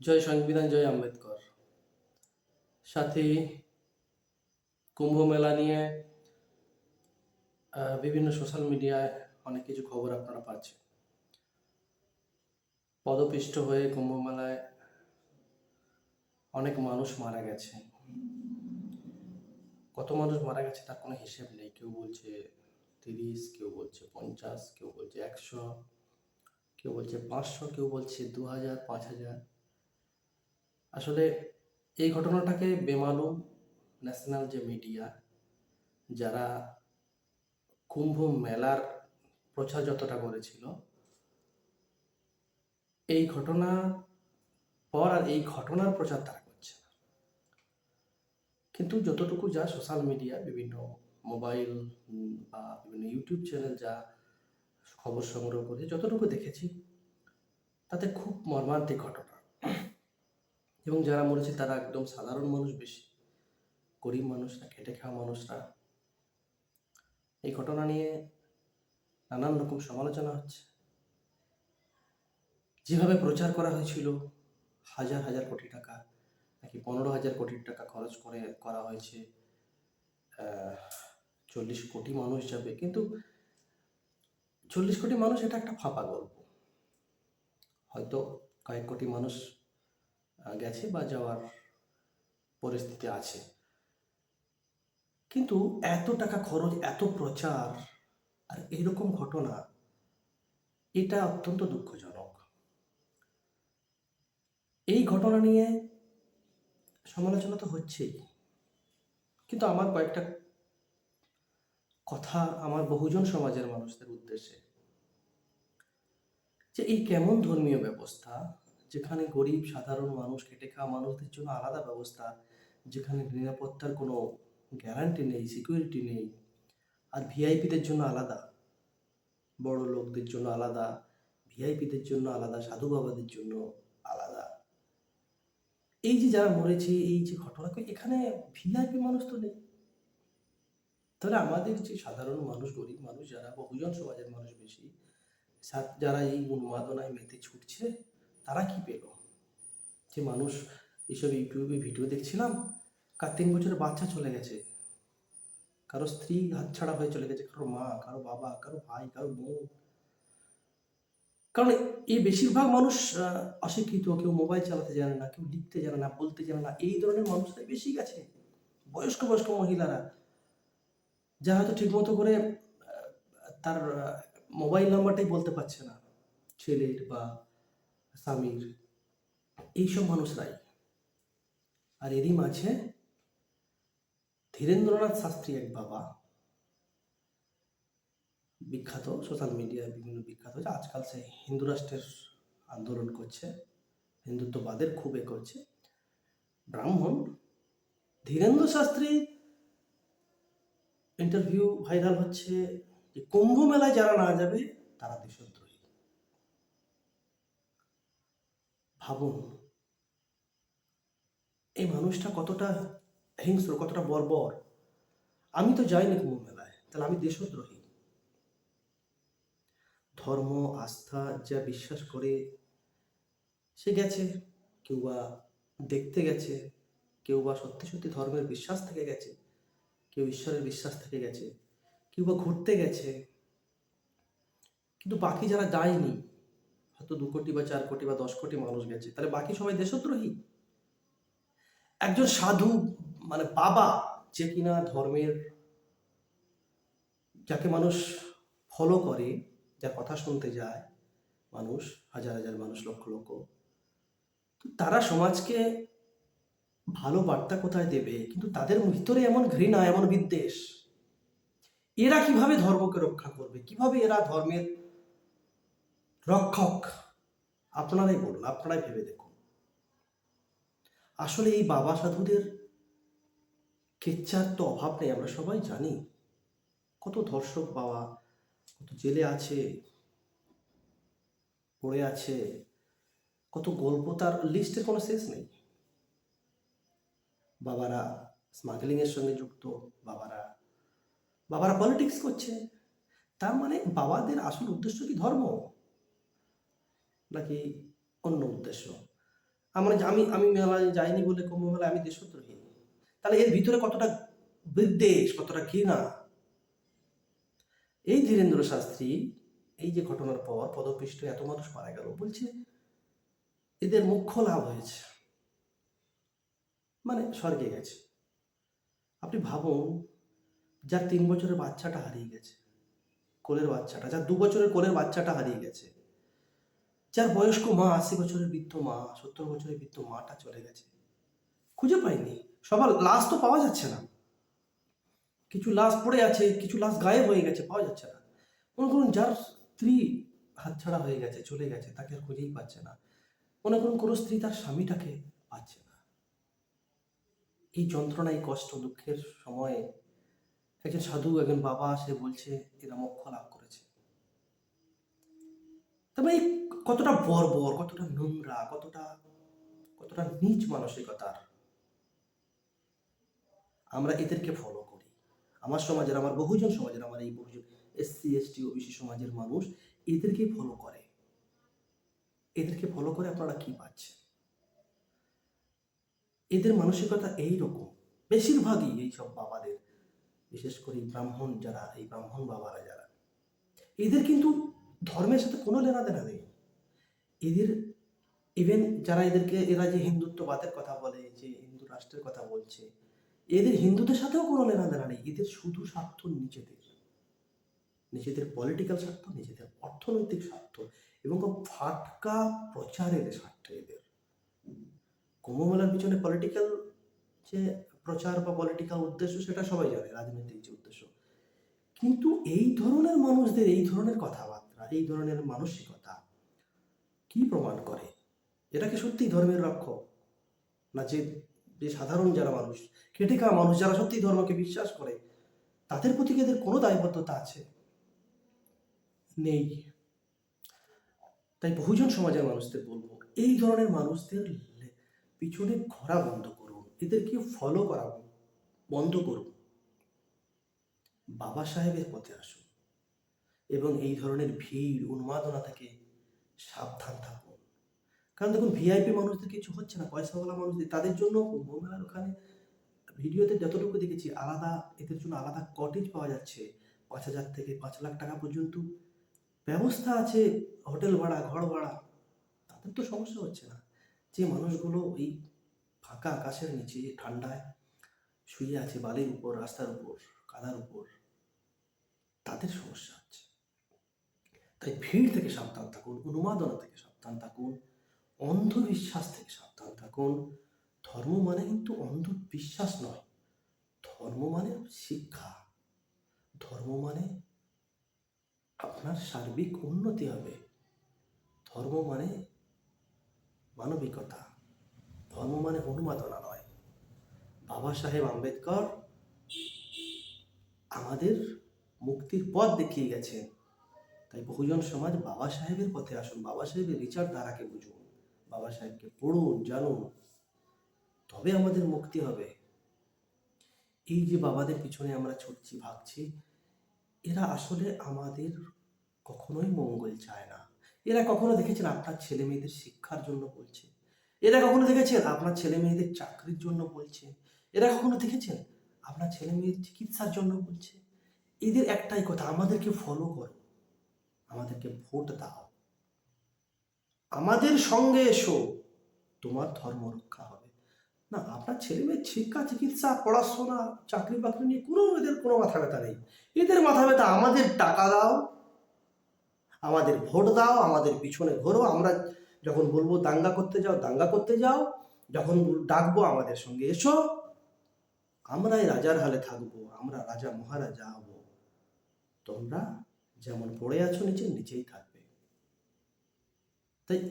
জয় সংবিধান, জয় আম্বেদকর। সাথে কুম্ভ মেলা নিয়ে বিভিন্ন সোশ্যাল মিডিয়ায় অনেক কিছু খবর আপনারা পাচ্ছেন। পদপিষ্ট হয়ে কুম্ভ মেলায় অনেক মানুষ মারা গেছে। কত মানুষ মারা গেছে তার কোনো হিসেব নেই। কেউ বলছে তিরিশ, কেউ বলছে পঞ্চাশ, কেউ বলছে একশো, কেউ বলছে পাঁচশো, কেউ বলছে দু হাজার পাঁচ হাজার আসলে এই ঘটনাটাকে বেমালুম ন্যাশনাল যে মিডিয়া, যারা কুম্ভ মেলার প্রচার যতটা করেছিল, এই ঘটনা পর আর এই ঘটনার প্রচার তারা করছে না। কিন্তু যতটুকু যা সোশ্যাল মিডিয়া, বিভিন্ন মোবাইল বা বিভিন্ন ইউটিউব চ্যানেল যা খবর সংগ্রহ করে যতটুকু দেখেছি, তাতে খুব মর্মান্তিক ঘটনা। এবং যারা মরেছে, তারা একদম সাধারণ মানুষ বেশি। গরিব মানুষরা খেটে খাওয়া মানুষরা এই ঘটনা নিয়ে নানান রকম সমালোচনা হচ্ছে। যেভাবে প্রচার করা হয়েছিল, হাজার হাজার কোটি টাকা, নাকি পনেরো হাজার কোটি টাকা খরচ করে করা হয়েছে চল্লিশ কোটি মানুষ যাবে। কিন্তু চল্লিশ কোটি মানুষ এটা একটা ফাঁপা গল্প। হয়তো কয়েক কোটি মানুষ গেছে বা যাওয়ার পরিস্থিতি আছে। কিন্তু এত টাকা খরচ, এত প্রচার আর এইরকম ঘটনা, এটা অত্যন্ত দুঃখজনক। এই ঘটনা নিয়ে সমালোচনা তো হচ্ছেই। কিন্তু আমার কয়েকটা কথা আমার বহুজন সমাজের মানুষদের উদ্দেশ্যে। যে এই কেমন ধর্মীয় ব্যবস্থা যেখানে গরিব, সাধারণ মানুষ, খেটে খাওয়া মানুষদের জন্য আলাদা ব্যবস্থা, যেখানে নিরাপত্তার কোনো গ্যারান্টি নেই সিকিউরিটি নেই, আর ভিআইপিদের জন্য আলাদা, বড় লোকদের জন্য আলাদা ভিআইপিদের জন্য আলাদা, সাধু বাবাদের জন্য আলাদা। এই যে যারা মরেছে, এই যে ঘটনা এখানে ভিআইপি মানুষ তো নেই। তাহলে আমাদের যে সাধারণ মানুষ, গরিব মানুষ, যারা বহুজন সমাজের মানুষ বেশি যারা এই উন্মাদনায় মেতে ছুটছে তারা কি পেল? যে মানুষ এইসব ইউটিউবে ভিডিও দেখছিলাম, কার তিন বছরের বাচ্চা চলে গেছে। কারও স্ত্রী হাতছাড়া হয়ে চলে গেছে, কারও মা, কারও বাবা, কারও ভাই, কারও বোন। কারণ এই বেশিরভাগ মানুষ অশিক্ষিত, কেউ মোবাইল চালাতে জানে না, কেউ লিখতে জানে না, বলতে জানে না, এই ধরনের মানুষরাই বেশি গেছে, বয়স্ক বয়স্ক মহিলারা যা হয়তো ঠিকমতো করে তার মোবাইল নাম্বারটাই বলতে পারছে না। ছেলের বা স্বামীর এইসব মানুষরাই আর এরই মাঝে ধীরেন্দ্রনাথ শাস্ত্রী এক বাবা। বিখ্যাত সোশ্যাল মিডিয়ায় বিভিন্ন বিখ্যাত। যে আজকাল সে হিন্দু রাষ্ট্রের আন্দোলন করছে, হিন্দুত্ববাদের খুব এ করছে। ব্রাহ্মণ, ধীরেন্দ্র শাস্ত্রী ইন্টারভিউ ভাইরাল হচ্ছে যে কুম্ভ মেলায় যারা না যাবে, তারা দেশদ্রোহী। ভাবুন। এই মানুষটা কতটা হিংস্র, কতটা বর্বর। আমি তো যাইনি কুম্ভ মেলায় তাহলে আমি দেশদ্রোহী। ধর্ম, আস্থা, যা বিশ্বাস করে, সে গেছে কেউ বা দেখতে গেছে কেউ বা সত্যি সত্যি ধর্মের বিশ্বাস থেকে গেছে, কেউ ঈশ্বরের বিশ্বাস থেকে গেছে কেউ বা ঘুরতে গেছে। কিন্তু বাকি যারা যায়নি হয়তো দু কোটি বা চার কোটি বা দশ কোটি মানুষ গেছে, তাহলে বাকি সবাই দেশদ্রোহী? একজন সাধু মানে বাবা যে কিনা ধর্মের যাকে মানুষ ফলো করে, যার কথা শুনতে যায় মানুষ, হাজার হাজার মানুষ, লক্ষ লক্ষ তারা সমাজকে ভালো বার্তা কোথায় দেবে? কিন্তু তাদের ভিতরে এমন ঘৃণা, এমন বিদ্বেষ। এরা কীভাবে ধর্মকে রক্ষা করবে? কীভাবে এরা ধর্মের রক্ষক, আপনারাই বলুন, আপনারাই ভেবে দেখুন। আসলে এই বাবা সাধুদের কেচ্চার তো অভাব নেই, আমরা সবাই জানি। কত ধর্ষক বাবা, কত জেলে আছে, পড়ে আছে, কত গল্প, তার লিস্টের কোনো শেষ নেই। বাবারা স্মাগলিং এর সঙ্গে যুক্ত, বাবারা বাবারা পলিটিক্স করছে। তার মানে বাবাদের আসল উদ্দেশ্য কি ধর্ম? নাকি অন্য উদ্দেশ্য? আমার আমি আমি মেলায় যাইনি বলে কুম্ভ মেলায় আমি দেশদ্রোহী। তাহলে এর ভিতরে কতটা বিদ্বেষ, কতটা ঘৃণা? এই ধীরেন্দ্র শাস্ত্রী এই যে ঘটনার পর পদপিষ্ট এত মানুষ মারা গেল, বলছে এদের মুখ্য লাভ হয়েছে। মানে স্বর্গে গেছে। আপনি ভাবুন, যার তিন বছরের বাচ্চাটা হারিয়ে গেছে, কোলের বাচ্চাটা, যার দু বছরের কোলের বাচ্চাটা হারিয়ে গেছে যার বয়স্ক মা আশি বছরের বৃদ্ধ মা, সত্তর বছরের বৃদ্ধ মাটা চলে গেছে। খুঁজে পাইনি। সবার লাশ তো পাওয়া যাচ্ছে না। কিছু লাশ পড়ে আছে, কিছু লাশ গায়েব হয়ে গেছে, পাওয়া যাচ্ছে না। মনে করুন যার স্ত্রী হাতছাড়া হয়ে গেছে, চলে গেছে, তাকে আর খুঁজেই পাচ্ছে না। মনে করুন কোনো স্ত্রী তার স্বামীটাকে পাচ্ছে না। এই যন্ত্রণা, এই কষ্ট, দুঃখের সময়ে একজন সাধু, একজন বাবা, সে বলছে, এরা মোক্ষ লাভ করেছে। তবে এই কতটা বর্বর, কতটা নোংরা, কতটা কতটা নিচ মানসিকতার। আমরা এদেরকে ফলো করি। আমার সমাজের, আমার বহুজন সমাজের, আমার এই বহুজন এসসি এসটি ওবিসি সমাজের মানুষ এদেরকেই ফলো করে। এদেরকে ফলো করে আপনারা কি পাচ্ছেন? এদের মানসিকতা এই রকম। বেশিরভাগই এই সব বাবাদের, বিশেষ করে ব্রাহ্মণ যারা, এই ব্রাহ্মণ বাবারা যারা, এদের কিন্তু ধর্মের সাথে কোনো লেনা দেনা নেই। এদের ইভেন যারা এদেরকে, এরা যে হিন্দুত্ববাদের কথা বলে, যে হিন্দু রাষ্ট্রের কথা বলছে, এদের হিন্দুদের সাথেও কোনো লেনা দেনা নেই। এদের শুধু স্বার্থ নিজেদের। নিজেদের পলিটিক্যাল স্বার্থ, নিজেদের অর্থনৈতিক স্বার্থ এবং ফাটকা প্রচারের স্বার্থ এদের। কুম্ভমেলার পিছনে পলিটিক্যাল যে প্রচার বা পলিটিক্যাল উদ্দেশ্য, সেটা সবাই জানে, রাজনৈতিক যে উদ্দেশ্য। কিন্তু এই ধরনের মানুষদের, এই ধরনের কথাবার্তা, এই ধরনের মানসিকতা কি প্রমাণ করে? এটা কি সত্যি ধর্মের লক্ষ্য না যে যে সাধারণ যারা মানুষ খেটে খাওয়া মানুষ যারা সত্যি ধর্মকে বিশ্বাস করে, তাদের প্রতি এদের কোনো দায়বদ্ধতা আছে? নেই। তাই বহুজন সমাজের মানুষদের বলব, এই ধরনের মানুষদের পিছনে ঘোরা বন্ধ করুন। এদেরকে ফলো করা বন্ধ করুন। বাবা সাহেবের পথে আসুন। এবং এই ধরনের ভিড়, উন্মাদনা থেকে কারণ দেখুন ভিআইপি মানুষদের কিছু হচ্ছে না পয়সাওয়ালা মানুষদের। তাদের জন্য কুম্ভমেলার ওখানে ভিডিওতে যতটুকু দেখেছি, আলাদা, এদের জন্য আলাদা কটেজ পাওয়া যাচ্ছে, পাঁচ হাজার থেকে পাঁচ লাখ টাকা পর্যন্ত। ব্যবস্থা আছে, হোটেল ভাড়া, ঘর ভাড়া, তাদের তো সমস্যা হচ্ছে না। যে মানুষগুলো এই ফাঁকা আকাশের নিচে ঠান্ডায় শুয়ে আছে বালির উপর, রাস্তার উপর, কাদার উপর, তাদের সমস্যা হচ্ছে। তাই ভিড় থেকে সাবধান থাকুন উন্মাদনা থেকে সাবধান থাকুন। অন্ধবিশ্বাস থেকে সাবধান থাকুন। ধর্ম মানে কিন্তু অন্ধবিশ্বাস নয়। ধর্ম মানে শিক্ষা। ধর্ম মানে আপনার সার্বিক উন্নতি হবে। ধর্ম মানে মানবিকতা। ধর্ম মানে উন্মাদনা নয়। বাবা সাহেব আম্বেদকর আমাদের মুক্তির পথ দেখিয়ে গেছেন। তাই বহুজন সমাজ বাবা সাহেবের পথে আসুন। বাবা সাহেবের বিচারধারাকে বুঝুন। বাবা সাহেবকে পড়ুন, জানুন। তবে আমাদের মুক্তি হবে। এই যে বাবাদের পিছনে আমরা ছুটছি, ভাগছি, এরা আসলে আমাদের কখনোই মঙ্গল চায় না। এরা কখনো দেখেছেন আপনার ছেলে মেয়েদের শিক্ষার জন্য বলছে? এরা কখনো দেখেছেন আপনার ছেলে মেয়েদের চাকরির জন্য বলছে? এরা কখনো দেখেছেন আপনার ছেলে মেয়ের চিকিৎসার জন্য বলছে? এদের একটাই কথা, আমাদেরকে ফলো করো। আমাদেরকে ভোট দাও। আমাদের সঙ্গে এসো। তোমার ধর্ম রক্ষা হবে। না, আপনার ছেলে মেয়ের শিক্ষা, চিকিৎসা, পড়াশোনা, চাকরি বাকরি নিয়ে কোনো এদের কোনো মাথা ব্যথা নেই। এদের মাথা ব্যথা আমাদের টাকা দাও, আমাদের ভোট দাও, আমাদের পিছনে ঘোরো। আমরা যখন বলব দাঙ্গা করতে যাও, দাঙ্গা করতে যাও। যখন ডাকবো, আমাদের সঙ্গে এসো। আমরাই রাজার হালে থাকব, আমরা রাজা মহারাজা হব। তোমরা যেমন পড়ে আছো নিচে, নিচেই থাকবে। তাই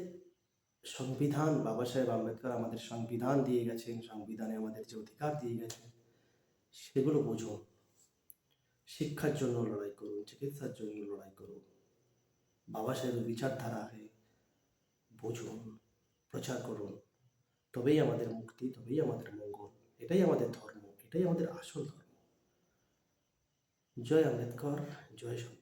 সংবিধান, বাবা সাহেব আম্বেদকর আমাদের সংবিধান দিয়ে গেছেন, সংবিধানে আমাদের যে অধিকার দিয়ে গেছেন, সেগুলো বুঝুন। শিক্ষার জন্য লড়াই করুন, চিকিৎসার জন্য লড়াই করুন। বাবা সাহেবের বিচারধারাকে বুঝুন, প্রচার করুন। তবেই আমাদের মুক্তি, তবেই আমাদের মঙ্গল, এটাই আমাদের ধর্ম, এটাই আমাদের আসল ধর্ম। জয় আম্বেদকর, জয় সংবিধান